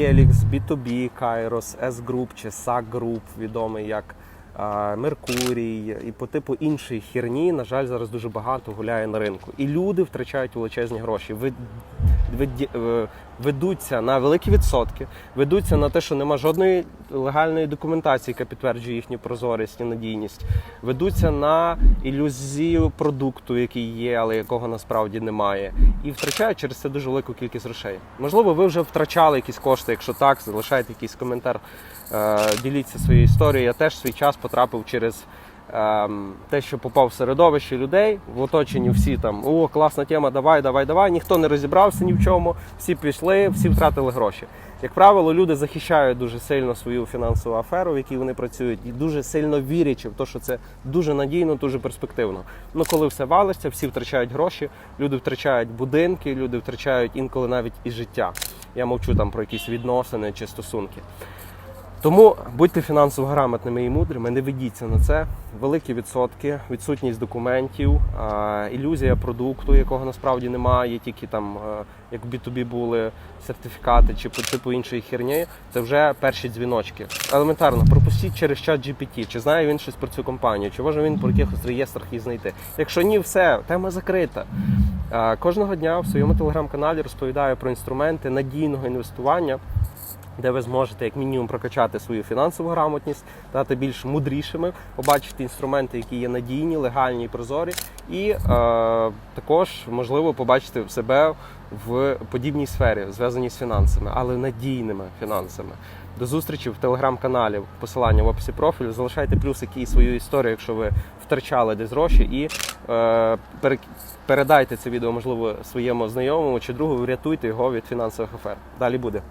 Helix, B2B, Kairos, S Group чи SAC Group, відомий як Меркурій і по типу іншої херні, на жаль, зараз дуже багато гуляє на ринку. І люди втрачають величезні гроші. Ви, ведуться на великі відсотки, ведуться на те, що нема жодної легальної документації, яка підтверджує їхню прозорість і надійність. Ведуться на ілюзію продукту, який є, але якого насправді немає, і втрачають через це дуже велику кількість грошей. Можливо, ви вже втрачали якісь кошти. Якщо так, залишайте якийсь коментар, е, діліться своєю історією. Я теж свій час потрапив через. Ем, Те, що попав в середовище людей, в оточенні всі там о, класна тема, давай, давай, давай. Ніхто не розібрався ні в чому, всі пішли, всі втратили гроші. Як правило, люди захищають дуже сильно свою фінансову аферу, в якій вони працюють, і дуже сильно вірячи в те, що це дуже надійно, дуже перспективно. Ну коли все валиться, всі втрачають гроші, люди втрачають будинки, люди втрачають інколи навіть і життя. Я мовчу там про якісь відносини чи стосунки. Тому будьте фінансово грамотними і мудрими, не ведіться на це. Великі відсотки, відсутність документів, ілюзія продукту, якого насправді немає, є тільки там, е, як в B2B були сертифікати чи по типу іншої херні. Це вже перші дзвіночки. Елементарно, пропустіть через чат GPT, чи знає він щось про цю компанію, чи може він по якихось реєстрах її знайти. Якщо ні, все, тема закрита. А, Кожного дня в своєму телеграм-каналі розповідаю про інструменти надійного інвестування де ви зможете як мінімум прокачати свою фінансову грамотність, стати більш мудрішими, побачити інструменти, які є надійні, легальні і прозорі, і е, також можливо побачити себе в подібній сфері, зв'язаній з фінансами, але надійними фінансами. До зустрічі в телеграм-каналі, посилання в описі профілю. Залишайте плюсики і свою історію, якщо ви втрачали десь гроші, і е, пере- передайте це відео, можливо, своєму знайомому чи другу, врятуйте його від фінансових афер. Далі буде.